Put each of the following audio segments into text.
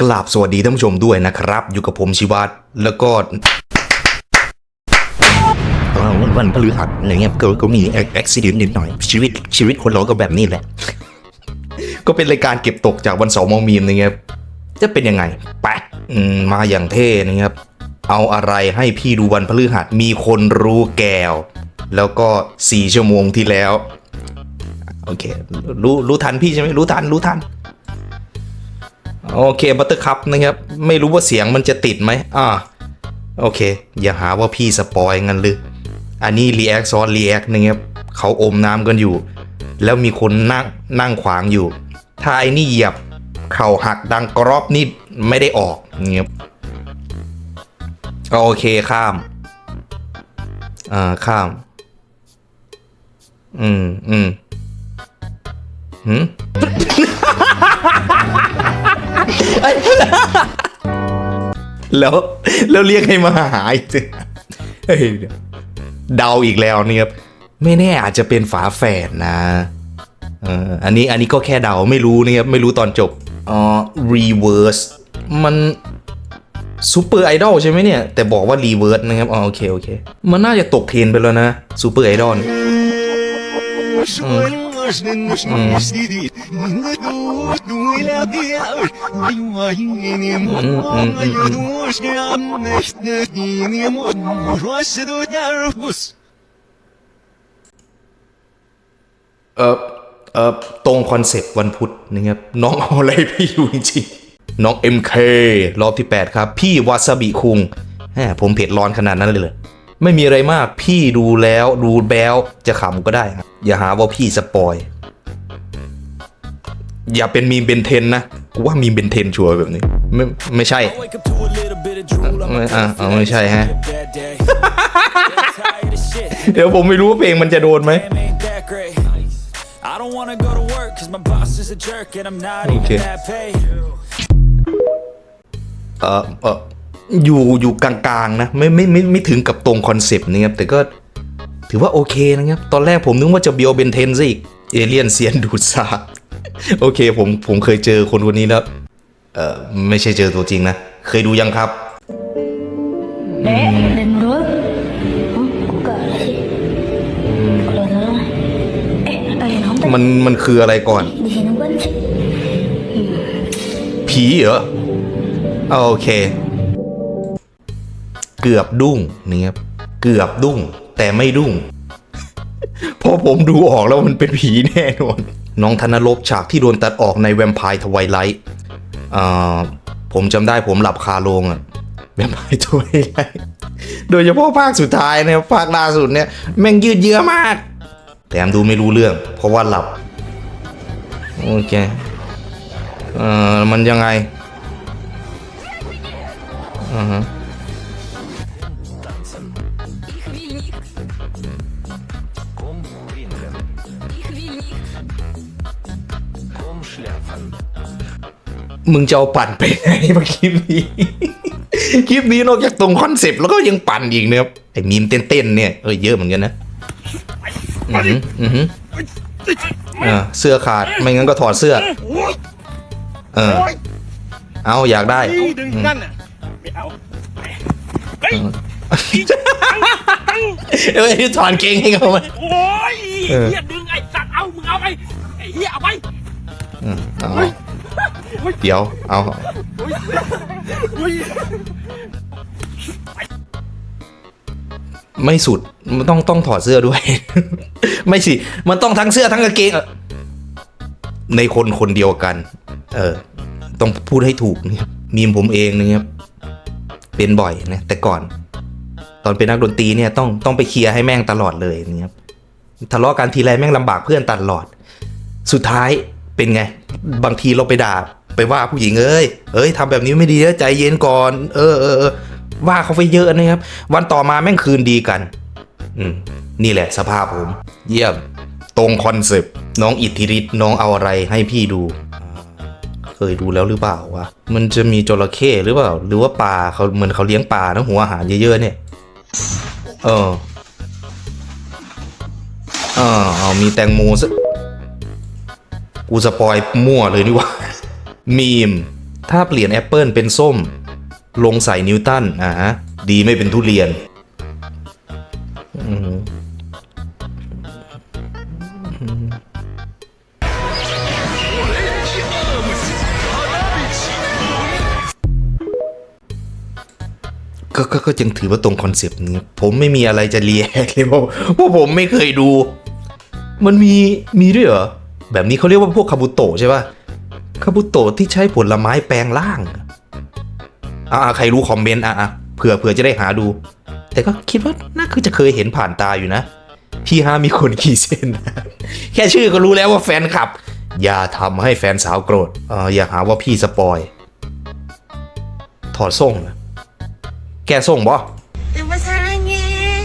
กราบสวัสดีท่านผู้ชมด้วยนะครับ อยู่กับผมชิวัตแล้วก็วันวันพฤหัสอะไรเงี้ยก็ก็มีอุบิเหตุนิดหน่อย ชีวิตชีวิตคนเราก็แบบนี้แหละ ก็เป็นรายการเก็บตกจากวันเสาร์มอมีมนะครับ จะเป็นยังไงไปะมมาอย่างเท่นะครับ เอาอะไรให้พี่ดูวันพฤหัสมีคนรู้แก้ว แล้วก็สี่ชั่วโมงที่แล้ว โอเค รู้รู้ทันพี่ใช่ไหมรู้ทันรู้ทัน โอเคบัตเตอร์คัพนะครับ ไม่รู้ว่าเสียงมันจะติดไหมอ่าโอเค อย่าหาว่าพี่สปอยงั้นหรืออันนี้รีแอคซ้อนรีแอคนะครับเขาอมน้ำกันอยู่ แล้วมีคนนั่งนั่งขวางอยู่ ถ้าไอ้นี่เหยียบเข่าหักดังกรอบนี่ไม่ได้ออกเงี้ยก็โอเคข้าม อ่าข้าม อืมอืมหืม แล้วแล้วเรียกให้มาหาอีกทีเฮ้ยเดาอีกแล้วเนี่ยครับไม่แน่อาจจะเป็นฝาแฝดนะเอออันนี้อันนี้ก็แค่เดาไม่รู้นะครับไม่รู้ตอนจบอ๋อ reverse มันซูเปอร์ไอดอลใช่ไหมเนี่ย แต่บอกว่า reverse นะครับอ๋อโอเค โอเค มันน่าจะตกเทรนไปแล้วนะซูเปอร์ไอดอล เออเออตรงคอนเซปต์วันพุธนะครับน้องเอาอะไรพี่อยู่จริงๆน้อง MK รอบที่ 8 ครับ พี่วาซาบิคุงแหมผมเผ็ดร้อนขนาดนั้นเลยเหรอ ไม่มีอะไรมากพี่ดูแล้วดูแบลจะขำก็ได้ครับ อย่าหาว่าพี่สปอย อย่าเป็นมีเบนเทนนะกูว่ามีเบนเทนชัวร์แบบนี้ ไม่ไม่ใช่ไม่อ่ไม่ใช่ฮะ เดี๋ยวผมไม่รู้ว่าเพลงมันจะโดนไหม I don't wanna อเอออยู่อยู่กลางๆนะไม่ไม่ไม่ไม่ถึงกับตรงคอนเซปต์นะครับแต่ก็ถือว่าโอเคนะครับ ตอนแรกผมนึกว่าจะเบียวเบนเทนซะอีกเอเลียนเซียนดูดซาโอเคผมผมเคยเจอคนคนนี้แล้ว เออไม่ใช่เจอตัวจริงนะ เคยดูยังครับ Dek, dan menurut Hmm, kok gak ada sih? Kalau salah Eh, ada yang nonton มันมันคืออะไรก่อน Di sini bukan sih? ผีเหรอโอเค เกือบดุ้งนี่ครับเกือบดุ้ง แต่ไม่ดุ้งเพราะผมดูออกแล้วมันเป็นผีแน่นอนน้องธนลบฉากที่โดนตัดออกในแวมไพร์ทวายไลท์อ่าผมจำได้ผมหลับคาโรงอะแวมไพร์ทวายไลท์โดยเฉพาะภาคสุดท้ายเนี่ยภาคล่าสุดเนี่ยแม่งยืดเยื้อมากแถมดูไม่รู้เรื่อง เพราะว่าหลับโอเคเอ่อมันยังไงอือฮะ มึงจะเอาปั่นไปไหนมาคลิปนี้ คลิปนี้นอกจากตรงคอนเซปต์แล้วก็ยังปั่นอีกนะครับไอ้มีมเต้นๆเนี่ยเออเยอะเหมือนกันนะอือหืออือหืออ่าเสื้อขาดไม่งั้นก็ถอดเสื้อ เออ เอาอยากได้ดึงนั่นน่ะไม่เอาเอ้ยถอนเกงให้เขาไหมโอ้ยเออเฮียดึงไอ้สัตว์เอามึงเอาไปไอ้เฮียเอาไปอืม เดี๋ยว เอาไม่สุด มันต้องต้องถอดเสื้อด้วย ไม่สิ มันต้องทั้งเสื้อทั้งกางเกงออในคนคนเดียวกัน เออ ต้องพูดให้ถูกนะครับมีมผมเองนะครับ เป็นบ่อยนะ แต่ก่อน ตอนเป็นนักดนตรีเนี่ยต้องต้องไปเคลียร์ให้แม่งตลอดเลยนะครับ ทะเลาะกันทีไรแม่งลำบากเพื่อนตลอด สุดท้ายเป็นไง บางทีเราไปด่า ไปว่าผู้หญิงเอ้ยเอ้ยทำแบบนี้ไม่ดีนะใจเย็นก่อนเออเออเออว่าเขาไปเยอะนะครับ วันต่อมาแม่งคืนดีกัน อืมนี่แหละสภาพผม เยี่ยม ตรงคอนเซปต์น้องอิทธิฤทธิ์น้องเอาอะไรให้พี่ดู เคยดูแล้วหรือเปล่าวะมันจะมีจระเข้หรือเปล่า หรือว่าปลาเขาเหมือนเขาเลี้ยงปลานะหัวอาหารเยอะๆเนี่ย เออเออเอามีแตงโมซะกูสปอยมั่วเลยนี่ว่า มีม ถ้าเปลี่ยนแอปเปิลเป็นส้ม ลงใส่นิวตันอ่าฮะ ดีไม่เป็นทุเรียนก็ก็ก็จึงถือว่าตรงคอนเซปต์นี้ ผมไม่มีอะไรจะเรียกเลยเพราะเพราะผมไม่เคยดู มันมีมีด้วยเหรอ แบบนี้เขาเรียกว่าพวกคาบุโตะใช่ป่ะ คาบุโตะที่ใช้ผลไม้แปลงร่าง อ่าใครรู้คอมเมนต์อะอะเผื่อเผื่อจะได้หาดู แต่ก็คิดว่าน่าคือจะเคยเห็นผ่านตาอยู่นะ พี่ฮามีคนขี่เส้น แค่ชื่อก็รู้แล้วว่าแฟนคลับ อย่าทำให้แฟนสาวโกรธเอออย่าหาว่าพี่สปอย ถอดส่งนะแกส่งบ่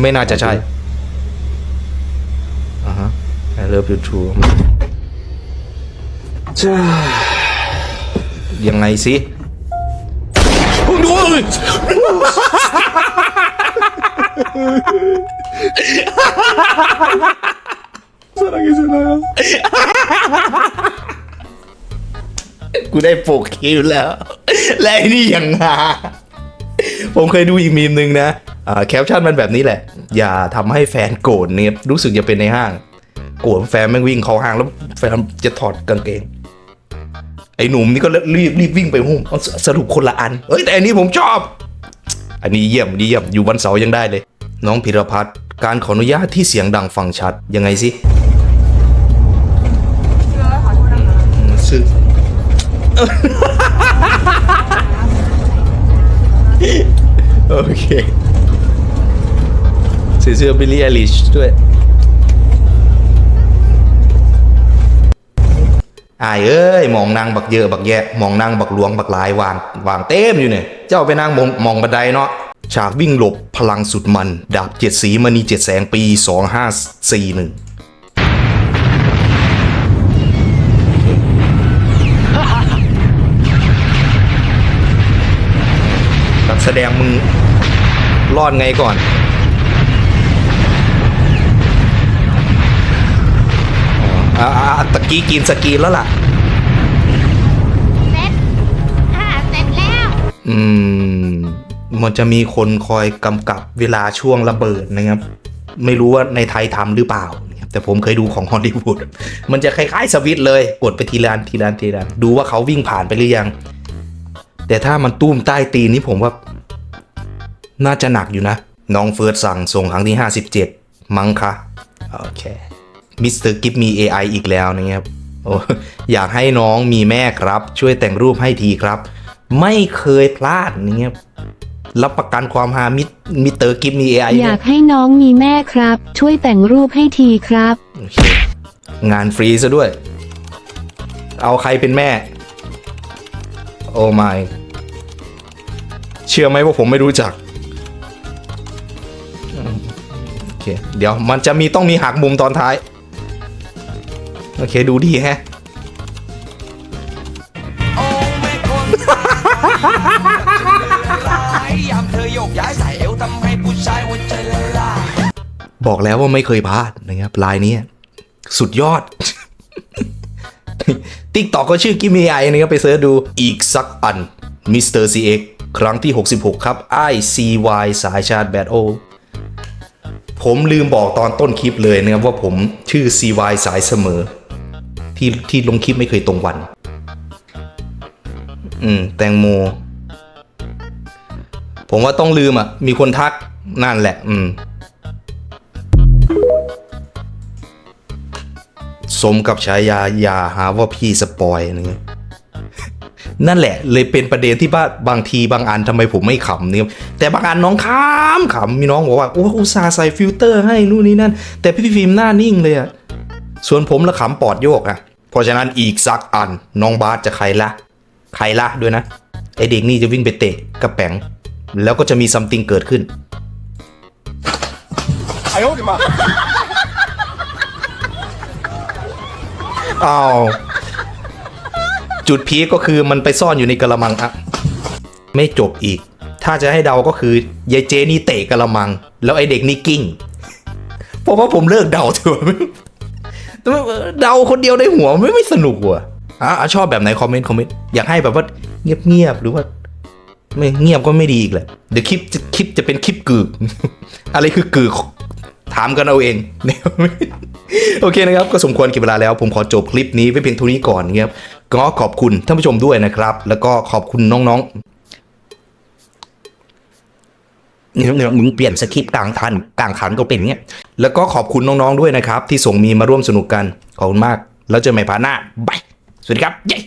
ไม่น่าจะใช่อ่าฮะ I love you too จ้า ยังไงสิดูกูได้โปกคิวแล้ว และไอ้นี่ยังหาผมเคยดูอีกมีมหนึ่งนะแคปชั่นมันแบบนี้แหละ อย่าทำให้แฟนโกรธเนี่ยรู้สึกจะเป็นในห้าง โกรธแฟนแม่งวิ่งเข้าห้างแล้วแฟนจะถอดกางเกง ไอ้หนุ่มนี่ก็รีบรีบวิ่งไปหุ้มสรุปคนละอันเฮ้ยแต่อันนี้ผมชอบ อันนี้เยี่ยมดีเยี่ยมอยู่วันเสาร์ยังได้เลย น้องพิรพัฒน์การขออนุญาตที่เสียงดังฟังชัดยังไงสิอืมซึ่งโอเคใส่เสื้อบิลลี่อลิชด้วย อายเอ้ยมองนางบักเยอะบักแยะมองนางบักหลวงบักหลายวางวางเต็มอยู่เนี่ยเจ้าไปนางมองมองบันไดเนาะฉากวิ่งหลบพลังสุดมัน ดาบเจ็ดสีมณีเจ็ดแสงปี 2541นักแสดงมึงรอดไงก่อน กี้กินสกีแล้วล่ะ เสร็จค่ะเสร็จแล้ว อืม มันจะมีคนคอยกำกับเวลาช่วงระเบิดนะครับ ไม่รู้ว่าในไทยทำหรือเปล่านะครับแต่ผมเคยดูของฮอลลีวูดมันจะคล้ายๆสวิตช์เลย กดไปทีละอันทีละอันทีละอันดูว่าเขาวิ่งผ่านไปหรือยัง แต่ถ้ามันตุ้มใต้ตีนนี่ผมว่า น่าจะหนักอยู่นะ น้องเฟิร์สสั่งส่งครั้งที่ 57 มั้งคะโอเค มิสเตอร์กิฟมี AI อีกแล้วนะครับโอ้อยากให้น้องมีแม่ครับ ช่วยแต่งรูปให้ทีครับ ไม่เคยพลาดนะครับรับประกันความฮามิมิสเตอร์กิฟมี AI อยากให้น้องมีแม่ครับ ช่วยแต่งรูปให้ทีครับโอเคงานฟรีซะด้วย เอาใครเป็นแม่ โอ้ไม่เชื่อไหมว่าผมไม่รู้จักอืมโอเคเดี๋ยวมันจะมีต้องมีหักมุมตอนท้าย โอเคดูดีแฮะบอกแล้วว่าไม่เคยพลาดนะครับลายนี้สุดยอดติ๊กตอกก็ชื่อกิม a ไอนะครับไปเสิร์ชดูอีกสักอันมิสเตอร์ซีเอ็กครั้งที่ 66 ครับ ICY สายชาร์จแบตโอผมลืมบอกตอนต้นคลิปเลยนะครับว่าผมชื่อ CY สายเสมอ ที่ที่ลงคลิปไม่เคยตรงวัน อืม แตงโม ผมว่าต้องลืมอะ มีคนทักนั่นแหละ อืม สมกับฉายาอย่าหาว่าพี่สปอยนะครับนั่นแหละ เลยเป็นประเด็นที่ว่าบางทีบางอันทำไมผมไม่ขำเนี่ยแต่บางอันน้องขำขำมีน้องบอกว่าโอ้อุตส่าห์ใส่ฟิลเตอร์ให้นู่นนี่นั่น แต่พี่ฟิล์มหน้านิ่งเลยอะ ส่วนผมละขำปอดโยกอะเพราะฉะนั้นอีกสักอันน้องบาสจะใครละ ใครละด้วยนะ ไอเด็กนี่จะวิ่งไปเตะกระแป๋ง แล้วก็จะมีซัมติงเกิดขึ้นไอ้โอ้ยมาอ้าวจุดพีก็คือมันไปซ่อนอยู่ในกระมังอะไม่จบอีก ถ้าจะให้เดาก็คือยายเจนี่เตะกระมัง แล้วไอเด็กนี่กิ้งเพราะว่าผมเลิกเดาเถอะ แต่เดาคนเดียวในหัวไม่ไม่สนุกว่ะอะชอบแบบไหนคอมเมนต์คอมเมนต์อยากให้แบบว่าเงียบๆหรือว่า ไม่เงียบก็ไม่ดีอีกแหละเดี๋ยวคลิปจะคลิปจะเป็นคลิปกึกอะไรคือกึกถามกันเอาเอง โอเคนะครับ ก็สมควรก็บเวลาแล้ว ผมขอจบคลิปนี้ไว้เพียงเท่านี้ก่อนนะครับก็ขอบคุณท่านผู้ชมด้วยนะครับ แล้วก็ขอบคุณน้องเนี่ย เนี่ยมึงเปลี่ยนสคริปต์กลางทันกลางขันก็เป็นเงี้ยแล้วก็ขอบคุณน้องๆด้วยนะครับ ที่ส่งมีมาร่วมสนุกกัน ขอบคุณมาก แล้วเจอกันใหม่พาร์ทหน้าบายสวัสดีครับเย้